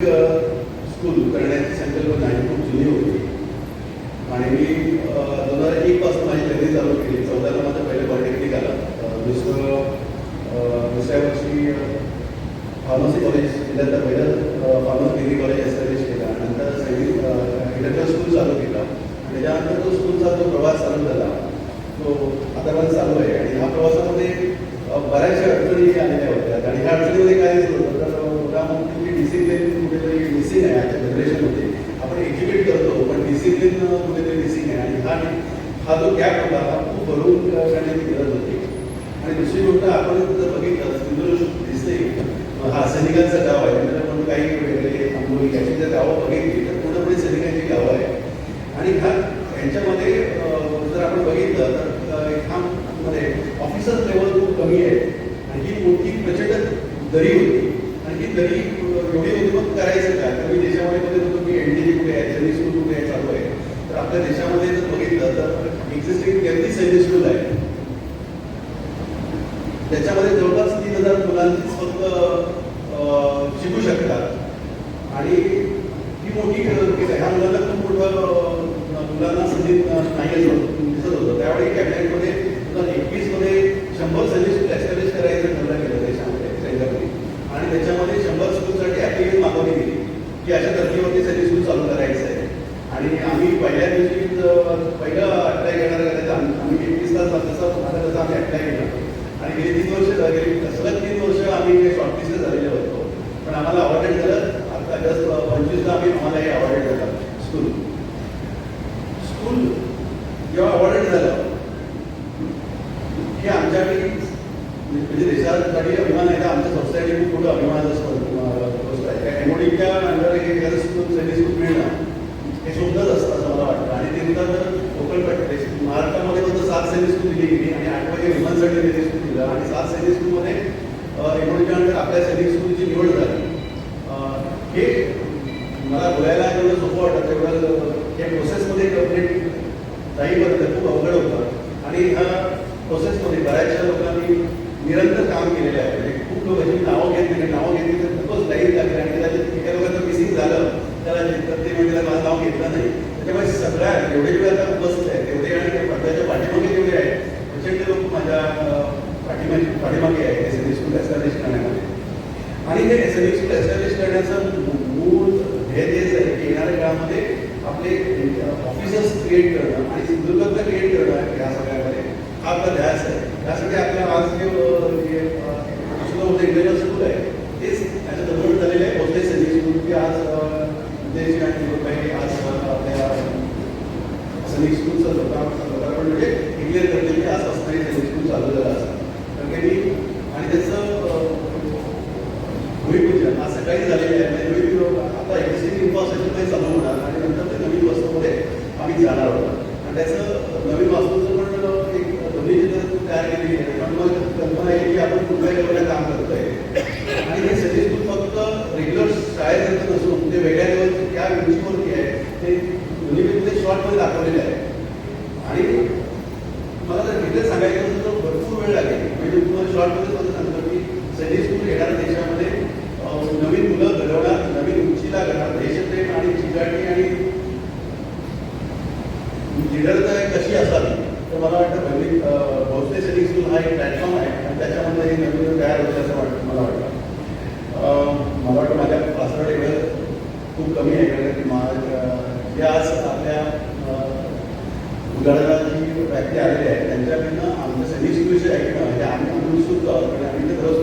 School करण्याची संकल्पना ही खूप जुनी होती. आणि मी दोन हजार एक पासून माझी जर्नी चालू केली. चौदाला माझा पहिला पॉलिटेक्निक आलं. दुसरं दुसऱ्या वर्षी फार्मसी कॉलेज जिल्ह्यातलं पहिलं फार्मसी डिग्री कॉलेज एस्टॅब्लिश केला. नंतर सैनिक स्कूल चालू केला. त्याच्यानंतर तो स्कूलचा जो प्रवास चालू झाला तो आता पण चालू आहे. आणि ह्या प्रवासामध्ये बऱ्याचशा अडचणी आलेल्या होत्या. आणि ह्या अडचणीमध्ये काय होतं? तर मुलांची डिसिप्लिन मिसिंग आहे आजच्या जनरेशनमध्ये आपण एज्युकेट करतो पण डिसिप्लिन कुठेतरी मिसिंग आहे आणि हा हा जो गॅप होता हा खूप भरून करण्याची गरज होती. आणि दुसरी गोष्ट आपण जर बघितलं सिंधुदुर्ग दिसते हा सैनिकांचं गाव आहे. म्हणजे आपण काही वेगळे आंबोली याची जर गावं बघितली तर पूर्णपणे सैनिकांची गावं आहे. आणि हा यांच्यामध्ये जर आपण बघितलं तर हा मध्ये ऑफिसर लेवल खूप कमी आहे. आणि ही मोठी प्रचंड दरी होती. की तरी एवढी उद्योग करायचं का? तर मी देशामध्ये बघत होतो की एन जी कुठे आहे सैनिक स्कूल कुठे आहे चालू आहे. तर आपल्या देशामध्ये जर बघितलं तर एक्झिस्टिंग तेहतीस सैनिक स्कूल आहे. त्याच्यामध्ये जवळपास तीन हजार मुलांचीच फक्त शिकू शकतात. आणि ही मोठी केस आहे ह्या मुलांना खूप मोठं अं, मुलांना संधी अं, नाही असं दिसत होतं त्यावेळी कॅबिनेटमध्ये दोन हजार एकवीसमध्ये शंभर सैनिक स्कूल एस्टॅब्लिश करायचं ठरलं गेलं देशामध्ये सेंटरमध्ये आणि त्याच्यामध्ये शंभर स्कूलसाठी ॲप्लिकेशन मागवली गेली की अशा धर्तीवरती सैनिक सुरू चालू करायचं आहे. आणि आम्ही पहिल्या दिवशी पहिलं अप्लाय करणार त्याचा आम्ही आम्ही एकवीस तास जसं आता तसं आम्ही अप्लाय केला. आणि गेली तीन वर्ष गेली सलग तीन वर्ष आम्ही शॉर्टलिस्ट झालेले होतो. पण आम्हाला अवॉर्डेड झालं. आता जस्ट पंचवीसला आम्ही आम्हाला हे अवॉर्डेड झालं. स्कूल स्कूल जेव्हा अवॉर्डेड झालं की आमच्याकडे म्हणजे देशासाठी अभिमान आहे का आमच्या संस्थेसाठी खूप मोठा अभिमान असतो गोष्ट एमओडीच्या अंडर एक एखादं स्कूल सैनिक स्कूल मिळणं हे सुंदर असतं असं मला वाटतं. आणि ते सुद्धा जर कोकण पट्टे महाराष्ट्रामध्ये फक्त सात सैनिक स्कूल दिली गेली आणि आठवडे विमानसाठी सैनिक स्कूल दिलं. आणि सात सैनिक स्कूलमध्ये एमओडीच्या अंडर आपल्या सैनिक स्कूलची निवड झाली. हे मला बोलायला एवढं सोपं वाटतं. तेवढं या प्रोसेसमध्ये कंप्लीट जाईपर्यंत खूप अवघड होतं. आणि ह्या प्रोसेसमध्ये बऱ्याचशा लोकांनी निरंतर काम केलेलं आहे. म्हणजे खूप लोक अशी नावं घेतली नावं घेतली तर खूपच लाईन लागली आणि कदाचित एका लोकांचं मिसिंग झालं त्याला प्रत्येक नाव घेतलं नाही. त्याच्यामुळे सगळ्या जेवढे जेवढे आता उपस्थित तेवढे आणि पडद्याच्या पाठीमागे जेवढे आहेत. प्रचंड लोक माझ्या पाठीमागे पाठीमागे आहेत. एस एन स्कूल एस्टॅब्लिश करण्यामध्ये. आणि हे एस एन स्कूल एस्टॅब्लिश करण्याचं मूळ ध्येय आहे की येणाऱ्या काळामध्ये आपले ऑफिसर्स क्रिएट करणं आणि सिंधुदुर्ग क्रिएट करणं या सगळ्यामध्ये. हा आपला ध्यास आहे. त्यासाठी आपल्या आज जे जे होतं इंडियन स्कूल आहे तेच त्याचं डेव्हलपमेंट झालेलं आहे बहुतेक सैनिक स्कूल की आज देश आणि रुपये आज अं, आपल्या सैनिक स्कूलचं लोकां लोकांना म्हणजे क्लिअर करते की आज असणारी सैनिक स्कूल चालू झालं കാര്യത്തിൽ बहुतेक स्कूल हा एक प्लॅटफॉर्म आहे आणि त्याच्यामध्ये हे नवीन तयार होतं असं वाटतं मला वाटतं. मला वाटतं माझ्या पासवर्ड एवढं खूप कमी आहे कारण की मा- आज आपल्या अं, उदाहरणाची व्यक्ती आलेली आहे त्यांच्याकडनं आमच्या सैनिक स्कूलचे ऐकणं हे आम्ही आम्ही उत्सुक आहोत आणि आम्ही ते दररोज